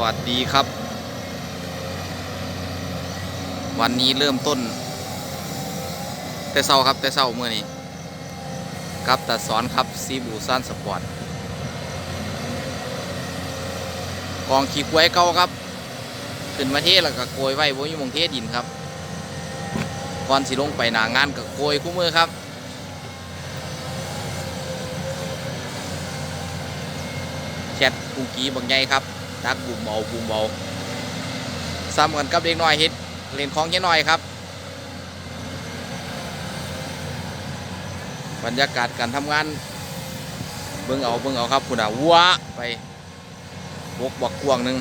วัสดีครับ วันนี้เริ่มต้น แต่เศร้าครับแต่เศร้าเมื่อนี้ครับตัดสอนครับซีบูซันสปอร์ตกองขี้กล้วยเก่าครับ ขึ้นมาเทแล้วก็โกยไว้บนอยู่หมงเทดินครับก่อนสิลงไปหนางานก็โกยคู่มือครับแชทกูกีบางใหญ่ครับ นักบุ่มเบาบุ่มเบาซ้ำกันกับเด็กน้อยเฮ็ดเล่นของแค่น้อยครับ บรรยากาศการทำงาน เบิ่งเอาเบิ่งเอาครับคุณอาวัวไปบกบักกวงหนึ่ง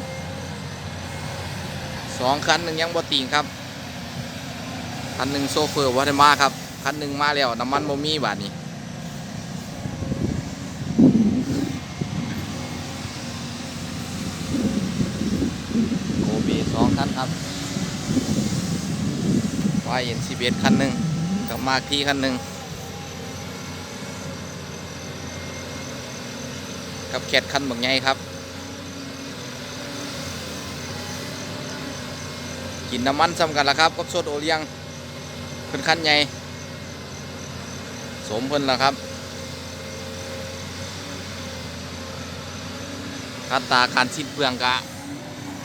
สองคันหนึ่งยังบ่ติงครับคันหนึ่งโซเฟอร์วัฒมาครับคันหนึ่งมาแล้วน้ำมันบ่มีบาทนี้ โกบีสองคันครับ วายเอ็นซีเบคันหนึ่งกับมาคีคันหนึ่งกับแคทคันบางไงครับ กินน้ำมันซ้ำกันละครับกับโซดโอเลี้ยงเพิ่นคันใหญ่สมเพิ่นละครับคัตตาการสิ้นเปลืองกะ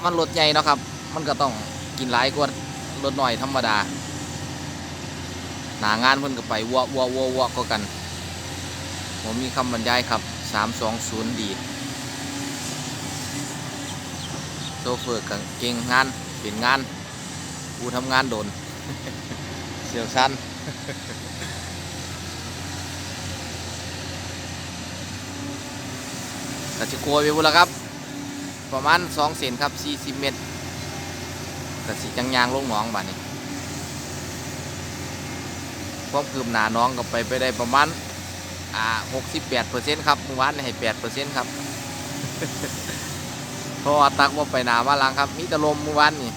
มันรถใหญ่เนาะครับ มันก็ต้องกินหลายกว่ารถหน่อยธรรมดา หนางานเพิ่นก็ไปวัววัววัววัวก็กัน ผมมีคำบรรยายครับ 320 ดีโซเฟอร์กับเก่งงานเป็นงานกูทำงานโดน เสียวสั้นก็จะกลัวไปบุละครับ ประมาณ 2 เซนครับ 40 เมตรกระสิจังยางลงหนองบ้านนี้ ความคืบหน้าน้องก็ไปไปได้ประมาณอ่า68เปอร์เซ็นต์ครับเมื่อวานให้8เปอร์เซ็นต์ครับเพราะว่าตักว่าไปหนามาลังครับมีแต่ลมเมื่อวานนี่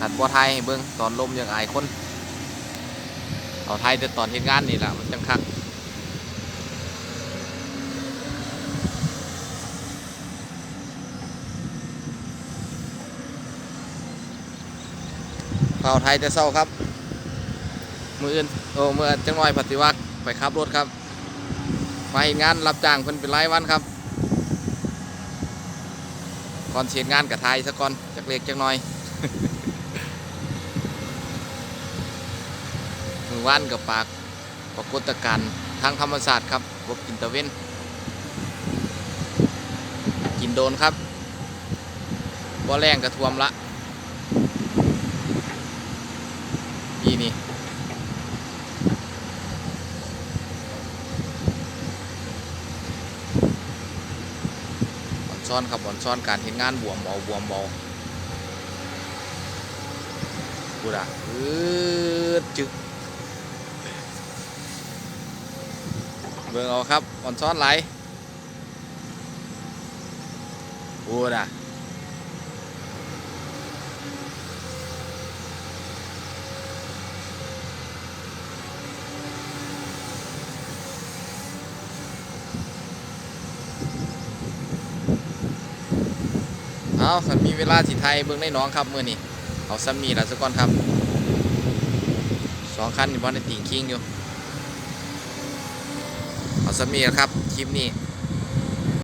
หัดบัวไทยให้เบิ้งตอนลมยังอายคนเอาไทยแต่ตอนเหตุงานนี่แหละมันจังคักเผ่าไทยแต่เศร้าครับ มืออื่นโอ้มือจังน้อยปฏิวัติไปขับรถครับไปเฮ็ดงานรับจ้างเพิ่นเป็นรายวันครับก่อนเสียงานกับไทยซะก่อนจักเล็กจักน้อยมือว่านกับปากปรากฏการณ์ทางธรรมศาสตร์ครับกบกินตะเว้น กินโดนครับบ่แรงกระท่วมละปีนี้บอน ซ้อนครับบอนซ้อนการเห็นงานบวมเบาบวมเบาพูด่ะอืดจึกเบิ่งเอาครับบอนซ้อนไหลพูด่ะ เอาสันมีเวลาสิไทยเบิ่งในน้องครับมื้อนี้เอาซัมมีละสักก่อนครับสองคันนี่บ่ได้ติงคิงอยู่เอาซ้ำนี่ละครับคลิปนี้